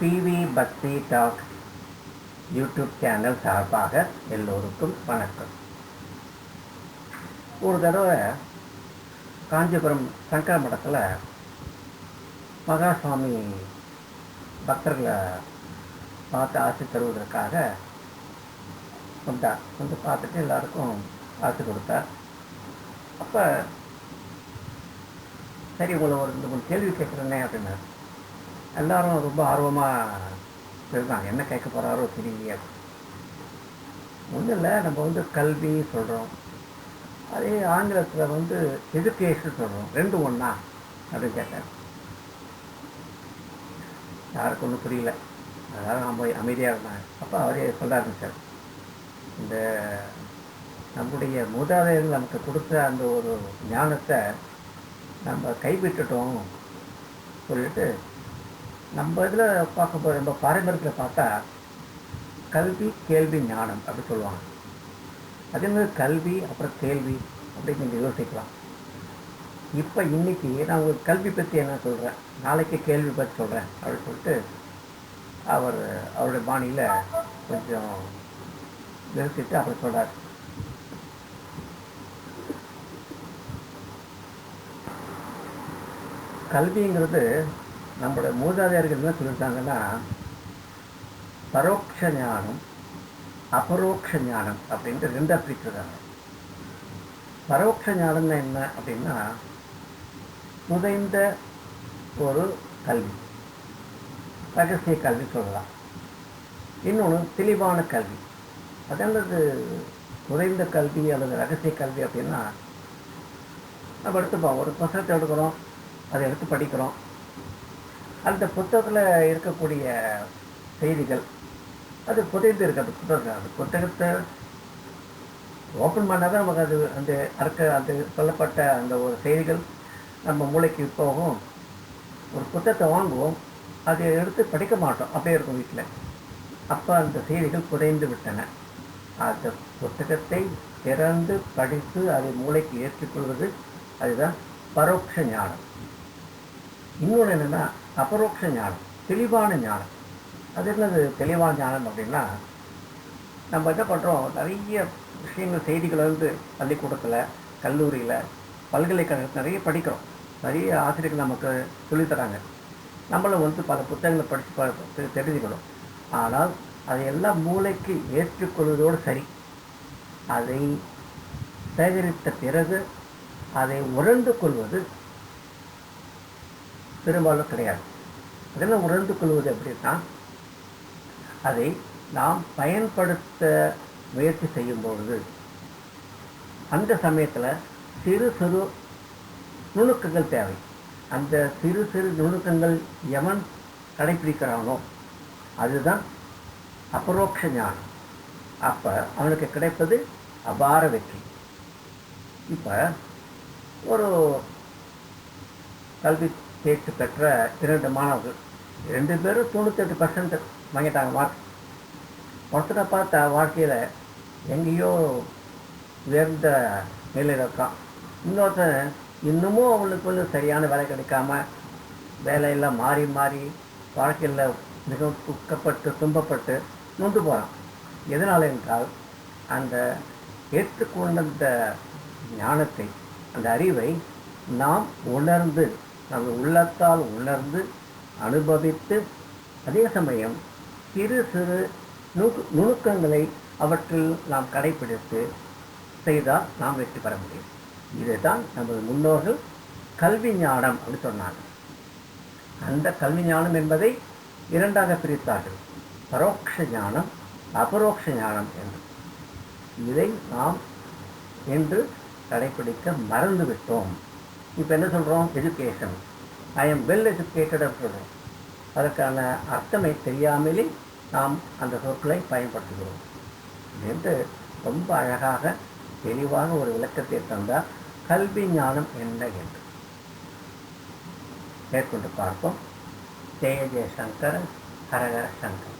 PV பக்தி talk YouTube channel சார்பாக எல்லோருக்கும் வணக்கம். ஒரு தடவை காஞ்சிபுரம் சங்கர மடத்தில் மகாசுவாமி பக்தர்களை பார்த்து ஆசி தருவதற்காக வந்தார். வந்து பார்த்துட்டு எல்லாருக்கும் ஆசி கொடுத்தார். அப்போ சரி உங்களை ஒரு ரெண்டு மூணு கேள்வி கேட்குறேனே அப்படின்னாரு. எல்லாரும் ரொம்ப ஆர்வமாக இருந்தாங்க என்ன கேட்க போகிறாரோ தெரியலையே. ஒன்றும் இல்லை நம்ம வந்து கல்வி சொல்கிறோம் அதே ஆங்கிலத்தில் வந்து எஜுகேஷன் சொல்கிறோம் ரெண்டும் ஒன்றா அப்படின்னு கேட்டேன் யாருக்கு ஒன்றும் புரியல. அதனால் நம்ம அமைதியாக இருந்தாங்க அப்போ அவரே சொல்ல ஆரம்பித்தார் இந்த நம்முடைய மூதாதையர்கள் நமக்கு கொடுத்த அந்த ஒரு ஞானத்தை நம்ம கைவிட்டுட்டோம் சொல்லிட்டு நம்ம இதில் பார்க்கும்போது நம்ம பாரம்பரியத்தில் பார்த்தா கல்வி கேள்வி ஞானம் அப்படி சொல்லுவாங்க. அதே மாதிரி கல்வி அப்புறம் கேள்வி அப்படின்னு நீங்கள் யோசிக்கலாம். இப்போ இன்னைக்கு நான் ஒரு கல்வி பற்றி என்ன சொல்கிறேன் நாளைக்கு கேள்வி பற்றி சொல்கிறேன் அப்படின்னு சொல்லிட்டு அவர் அவருடைய பாணியில் கொஞ்சம் நிறுத்திட்டு அவர் சொல்கிறார் கல்விங்கிறது நம்மளோட மூதாதையர்கள் என்ன சொல்லியிருக்காங்கன்னா பரோட்ச ஞானம் அபரோக்ஷ ஞானம் அப்படின்ட்டு ரெண்டாக பிரிச்சிருக்காங்க பரோட்ச ஞானம்னா என்ன அப்படின்னா புதைந்த ஒரு கல்வி. ரகசிய கல்வி சொல்லலாம். இன்னொன்று தெளிவான கல்வி. அதாவது குறைந்த கல்வி அல்லது ரகசிய கல்வி அப்படின்னா நம்ம எடுத்துப்போம். ஒரு புத்தகத்தை எடுக்கிறோம் அதை எடுத்து படிக்கிறோம். அந்த புத்தகத்தில் இருக்கக்கூடிய செய்திகள் அது புதைந்து இருக்குது அந்த புத்தகம் அந்த புத்தகத்தை ஓப்பன் பண்ணால் தான் நமக்கு அது அந்த அறக்க அந்த சொல்லப்பட்ட அந்த ஒரு செய்திகள் நம்ம மூளைக்கு போகும். ஒரு புத்தகத்தை வாங்குவோம் அதை எடுத்து படிக்க மாட்டோம் அப்படியே இருக்கும் வீட்டில் அப்போ அந்த செய்திகள் புதைந்து விட்டன. அந்த புத்தகத்தை திறந்து படித்து அதை மூளைக்கு ஏற்றுக்கொள்வது அதுதான் பரோட்ச ஞானம். இன்னொன்று என்னென்னா அபரோக்ஷ ஞானம் தெளிவான ஞானம். அது என்னது? தெளிவான ஞானம் அப்படின்னா நம்ம என்ன பண்ணுறோம் நிறைய விஷயங்கள் செய்திகளை வந்து பள்ளிக்கூடத்தில் கல்லூரியில் பல்கலைக்கழகத்தில் நிறைய படிக்கிறோம். நிறைய ஆசிரியர்கள் நமக்கு சொல்லித்தராங்க நம்மளும் வந்து பல புத்தகங்களை படித்து ப தெரிஞ்சுக்கணும். ஆனால் அதையெல்லாம் மூளைக்கு ஏற்றுக்கொள்வதோடு சரி. அதை சேகரித்த பிறகு அதை உணர்ந்து கொள்வது பெரும்பாலும் கிடையாது. அதெல்லாம் உணர்ந்து கொள்வது அப்படின்னா அதை நாம் பயன்படுத்த முயற்சி செய்யும் பொழுது அந்த சமயத்தில் சிறு சிறு நுணுக்கங்கள் தேவை. அந்த சிறு சிறு நுணுக்கங்கள் எவன் கடைப்பிடிக்கிறானோ அதுதான் அபரோக்ஷ ஞானம். அப்போ அவனுக்கு கிடைப்பது அபார வெற்றி. இப்போ ஒரு கல்வி தேர்ச்சி பெற்ற இரண்டு மாணவர்கள். ரெண்டு பேரும் தொண்ணூத்தெட்டு பர்சன்ட் வாங்கிட்டாங்க மார்க். ஒருத்தரை பார்த்தா வாழ்க்கையில் எங்கேயோ உயர்ந்த நிலையில் இருக்கான். இன்னொருத்தன் இன்னமும் அவனுக்கு வந்து சரியான வேலை கிடைக்காம வேலையெல்லாம் மாறி மாறி வாழ்க்கையில் மிகவும் துக்கப்பட்டு துன்பப்பட்டு நொந்து போகிறான் எதனால் என்றால் அந்த ஏற்றுக்கொண்ட ஞானத்தை அந்த அறிவை நாம் உணர்ந்து நம்ம உள்ளத்தால் உணர்ந்து அனுபவித்து அதே சமயம் சிறு சிறு நுணு நுணுக்கங்களை அவற்றில் நாம் கடைபிடித்து செய்தால் நாம் வெற்றி பெற முடியும். இதுதான் நமது முன்னோர்கள் கல்வி ஞானம் அப்படின்னு சொன்னாங்க அந்த கல்வி ஞானம் என்பதை இரண்டாக பிரித்தார்கள். பரோட்ச ஞானம் அபரோக்ஷ ஞானம் என்று. இதை நாம் என்று கடைபிடிக்க மறந்துவிட்டோம். இப்போ என்ன சொல்கிறோம் education I am well educated சொல்கிறோம் அதற்கான அர்த்தமை தெரியாமலே நாம் அந்த சொற்களை பயன்படுத்துகிறோம். என்று ரொம்ப அழகாக தெளிவாக ஒரு விளக்கத்தை தந்தால் கல்வி ஞானம் என்ன என்று. மேற்கொண்டு பார்ப்போம். ஜெய ஜெயசங்கர ஹரஹர சங்கர்